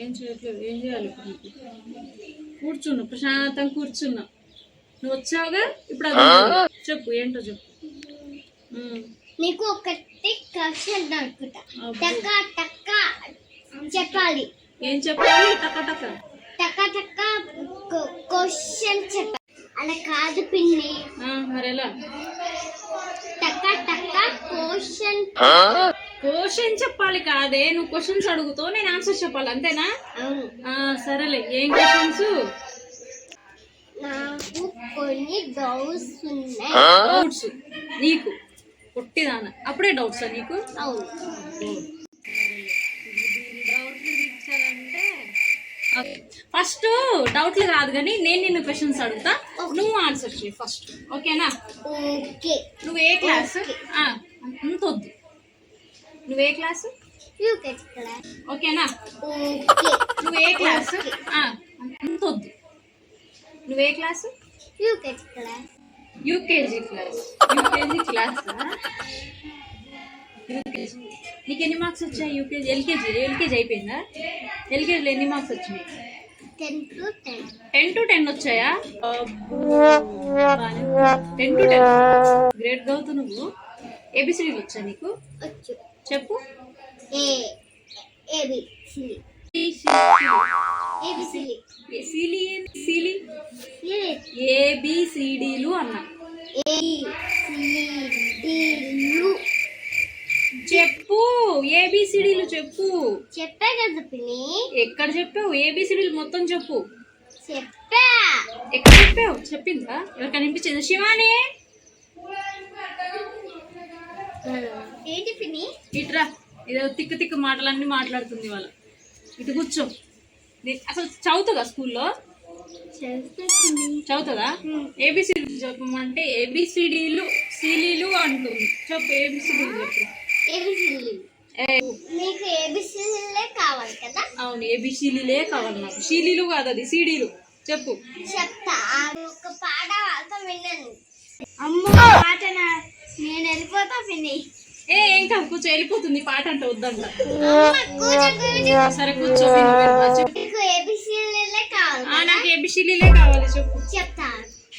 ఏం చేయట్లేదు ఏం చేయాలి కూర్చున్నా ప్రశాంతంగా కూర్చున్నా. నువ్వు వచ్చావుగా? ఇప్పుడు. చెప్పు ఏంటో చెప్పు. నీకు ఒకటి క్వశ్చన్ అనుకుంటా. అబ్బో. టక్క టక్క చెప్పాలి. ఏం చెప్పాలి? టక టక టక్క టక్క క్వశ్చన్ చెప్పాలి. అలా కాదు పిన్ని. ఆ, మరి ఎలా టక్క టక్క క్వశ్చన్ చెప్పాలి కాదే. నువ్వు క్వశ్చన్స్ అడుగుతావు నేను ఆన్సర్ చెప్పాలి అంతేనా? అవును. ఆ, సరేలే. ఏం క్వశ్చన్స్? నాకు కొన్ని డౌట్స్ ఉన్నాయి. డౌట్స్ నీకు. పొట్టిదాన. అప్పుడే డౌట్సా నీకు? అవును. ఫస్ట్ డౌట్లు కాదు కానీ నేను నిన్ను క్వశ్చన్స్ అడుగుతా. నువ్వు ఆన్సర్ చేయి ఫస్ట్ ఓకేనా ఓకే. నువ్వు ఏ క్లాస్ నువ్వు క్లాస్ యూకేజ్ క్లాస్. ఓకేనా? ఓకే. నువ్వు ఏ క్లాస్ అంత వద్దు. నువ్వు class UKG class. UKG class UKG class UKG. నీకు ఎన్ని మార్క్స్ వచ్చాయి యూకేజీ? ఎల్కేజీ? ఎల్కేజీ అయిపోయిందా? ఎల్కేజీలో ఎన్ని మార్క్స్ వచ్చినాయి? Ten to ten. వచ్చాయా? Ten to ten. గ్రేట్ గౌతు నువ్వు. ఏబిసిడీలు వచ్చా నీకు? వచ్చు. చెప్పు. ఏబిసిడీలు అన్నా. చెప్పు. ఏబిసిడీలు చెప్పు. చెప్పా కదా పిన్ని. ఎక్కడ చెప్పావు? ఏబిసిడీలు మొత్తం చెప్పు. చెప్పా. ఎక్కడ చెప్పావు? చెప్పిందా? ఎవరికైనా వినిపించింది? శివాని? ఏంటి పిన్ని? ఇట్రా ఏదో తిక్కు తిక్కు మాటలన్నీ మాట్లాడుతుంది వాళ్ళ ఇటు కూర్చో. అసలు చదువుతుందా స్కూల్లో? చదువుతుందా? ఏబిసిడి చెప్పమంటే ఏబిసిడీలు సిలీలు అంటుంది. చెప్పు ఏబిసిడీలు చెప్పు. సిలిలే కావాలి కదా? అవును ఏబిసిలీలే కావాలి నాకు. షీలీలు కాదు అది సీడీలు చెప్పు. చెప్తా. ఒక పాట వాళ్ళతో విన్నాను అమ్మో! పాట నేను వెళ్ళిపోతా పిన్ని. ఏ ఏం కాదు కూర్చో వెళ్ళిపోతుంది. పాట అంటే కూర్చో సరే కూర్చో నీకు ఏబిసిడీలే కావాలి చెప్పు. చెప్తా.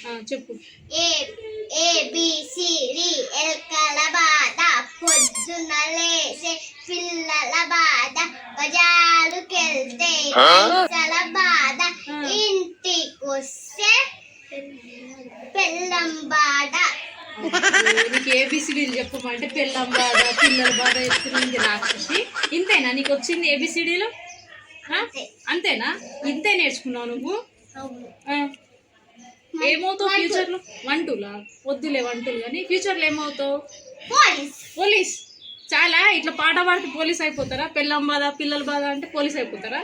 ఆ, చెప్పు. A A B C D L కలబాద పొద్దున లేసే పిల్లల బాధ బజారుకెళ్తే బాధ ఇంటికొస్తే పెళ్ళం బాధ. నీకు ఏబిసిడీలు చెప్పమంటే పిల్లం బాధ పిల్లల బాధ రాక్షసి ఇంతేనా? నీకు వచ్చింది ఏబిసిడీలు అంతేనా? ఇంతే నేర్చుకున్నావు నువ్వు. ఏమవుతావు ఫ్యూచర్లో వన్ టూలా వద్దులే వన్ టూలు కానీ. ఫ్యూచర్లో ఏమవుతావు? పోలీస్. పోలీస్. చాలా. ఇట్లా పాట పాడితే పోలీస్ అయిపోతారా? పిల్లం బాధ పిల్లల బాధ అంటే పోలీస్ అయిపోతారా?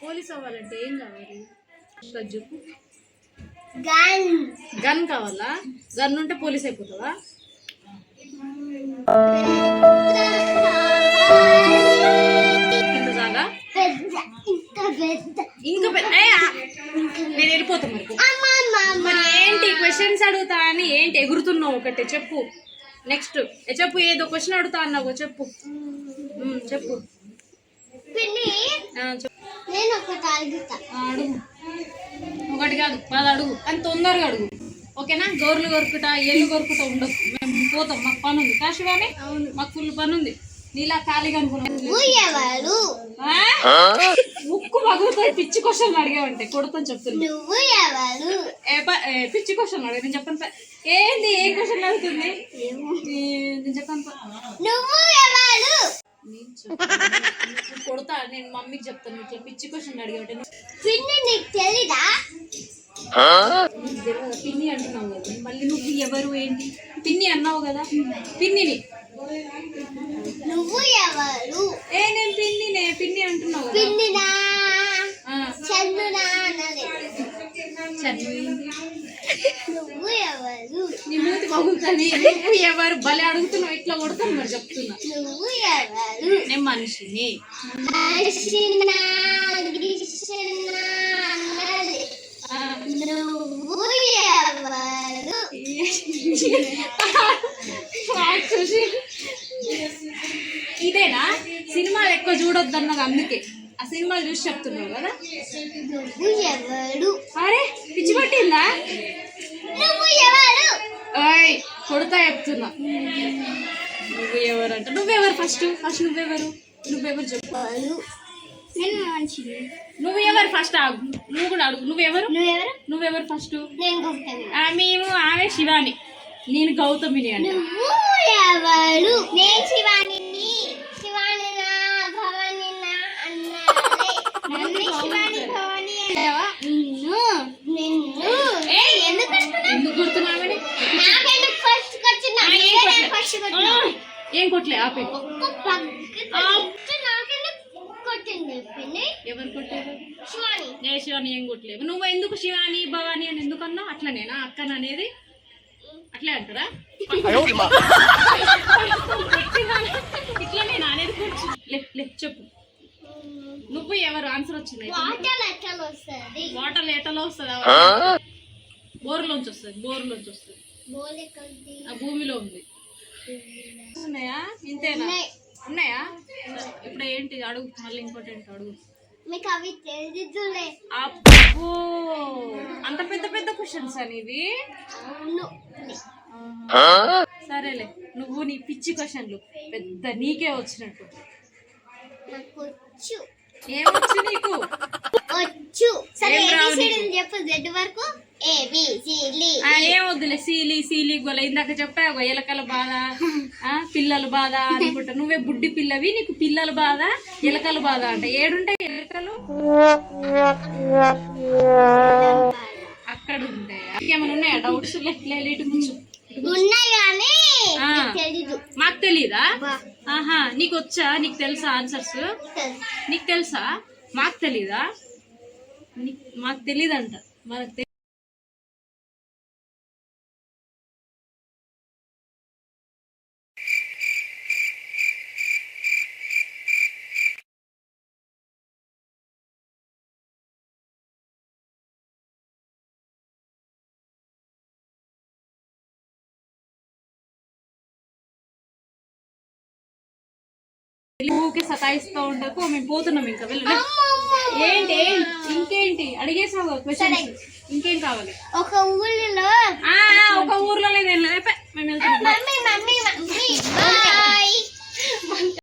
పోలీస్ అవ్వాలంటే ఏం కావాలి? చెప్పు గన్. గన్ కావాలా? గన్ ఉంటే పోలీస్ అయిపోతావా ఇంత చాలా పెద్ద? ఇంకా పెద్ద ఇంకా పెద్ద ఏ, ఆ, నేను వెళ్ళిపోతా మరి అమ్మ అమ్మ అమ్మ మరి ఏంటి క్వశ్చన్స్ అడుగుతా అని ఏంటి ఎగురుతున్నావు ఒకటి చెప్పు. నెక్స్ట్ చెప్పు ఏదో క్వశ్చన్ అడుగుతా అన్నావు చెప్పు. చెప్పు. నేను ఒకటి అడుగుతా. అడుగు. ఒకటి కాదు పది అడుగు. అని తొందరగా అడుగు. ఓకేనా? గోర్లు కొరుకుట ఏళ్ళు కొరుకుట ఉండదు మేము పోతాం మాకు పని ఉంది కాశివాని మాకు ఫుల్ పని ఉంది నీలా ఖాళీగా అనుకున్నాం? ముక్కు పగులుతుంది పిచ్చి క్వశ్చన్ అడిగావంటే కొడుతాను చెప్తున్నా. నువ్వు ఎవరు? పిచ్చి క్వశ్చన్ అడిగా. నేను చెప్పను ఏంది ఏ క్వశ్చన్ అడుగుతుంది? నేను చెప్పను నువ్వు ఎవరు? కొడతా నేను మమ్మీకి చెప్తాను ఇట్లా పిచ్చి క్వశ్చన్ అడిగావంటే పిన్ని నీకు తెలీదా? పిన్ని అంటున్నావు కదా మళ్ళీ నువ్వు ఎవరు ఏంటి? పిన్ని అన్నావు కదా పిన్నిని. నువ్వు ఎవరు? ఏ నేను పిన్ని అని నువ్వు ఎవరు భలే అడుగుతున్నావు ఇట్లా కొడతాను మరి చెప్తున్నా. నేను మనిషిని. ఇదేనా? సినిమాలు ఎక్కువ చూడొద్దు అన్నది అందుకే. ఆ సినిమాలు చూసి చెప్తున్నావు కదా? ఎవరు? అరే పిచ్చి పట్టిందా? నువ్వు ఎవరు? ఓయ్ కొడతా చెప్తున్నా. నువ్వు ఎవరంట నువ్వెవరు ఫస్ట్ ఫస్ట్ నువ్వెవరు? నువ్వెవరు చెప్పు. ఎవడు నేను మనిషిని నువ్వు ఎవరు ఫస్ట్ ఆగు. నువ్వు కూడా అడుగు. నువ్వెవరు? నువ్వెవరు? నువ్వెవరు ఫస్ట్ నేను గౌతమి. ఆ, మేము ఆమె శివాని. నేను గౌతమిని అంట నువ్వు ఎవడు నేను శివాని శివాని నా భవాని నా అన్నాలే నన్ను శివాని భవాని అంటావా నిన్ను నిన్ను ఏ ఎందుకు అంటున్నావు ఎందుకు గుర్తున్నామని నాకెందుకు ఫస్ట్ వచ్చిన ఆ, ఏం కొట్లే. ఫస్ట్ ఆ, కొట్టిన ఏం కొట్లే ఆపే. ఎవరు కొట్టారు? శివాని. ఏ శివాని ఏం కొట్టలేవు. నువ్వు ఎందుకు శివాని భవాని అని ఎందుకు అన్నావు అట్లనేనా? అక్కన అనేది? అట్లే అంటారా? ఇట్లనేనా అనేది కూర్చో లే చెప్పు. నువ్వు ఎవరు? ఆన్సర్ వచ్చింది వాటర్ ఎట్లా వస్తుంది? బోర్లోంచి వస్తుంది బోర్లోంచి వస్తుంది. భూమిలో ఉంది. ఉన్నాయా? ఇంతేనా? ఉన్నాయి. ఇప్పుడు ఏంటి? అడుగు. మళ్ళీ ఏంటి అడుగు. మీకు అవి తెలియదులే. అబ్బో! అంత పెద్ద పెద్ద క్వశ్చన్స్ అనేవి అవును. సరేలే నువ్వు నీ పిచ్చి క్వశ్చన్లు పెద్ద నీకే వచ్చినట్టు. ఏమొచ్చు నీకు? వచ్చు. సరే? చెప్పు జెడ్ వరకు. ఏం వద్దులే సీలి సీలి గొల. ఇందాక చెప్పావు ఎలకల బాధ ఆ పిల్లల బాధ అనుకుంటా. నువ్వే బుడ్డి పిల్లవి నీకు పిల్లల బాధ ఎలకల బాధ అంట. ఏడుంటాయి ఎలకలు? అక్కడ ఉంటాయి ఇంకేమైనా ఉన్నాయా డౌట్స్ మాకు తెలీదా. ఆహా నీకు వచ్చా? నీకు తెలుసా ఆన్సర్స్ నీకు తెలుసా? మాకు తెలీదా? మాకు తెలీదంట. మనకు ఊరికే సతాయిస్తూ ఉండకు మేము పోతున్నాం ఇంకా వెళ్ళు. ఏంటి? ఇంకేంటి? అడిగేసావు క్వశ్చన్స్ ఇంకేం కావాలి? ఒక ఆ, ఒక ఊర్లో లేదు మేము వెళ్తున్నాం.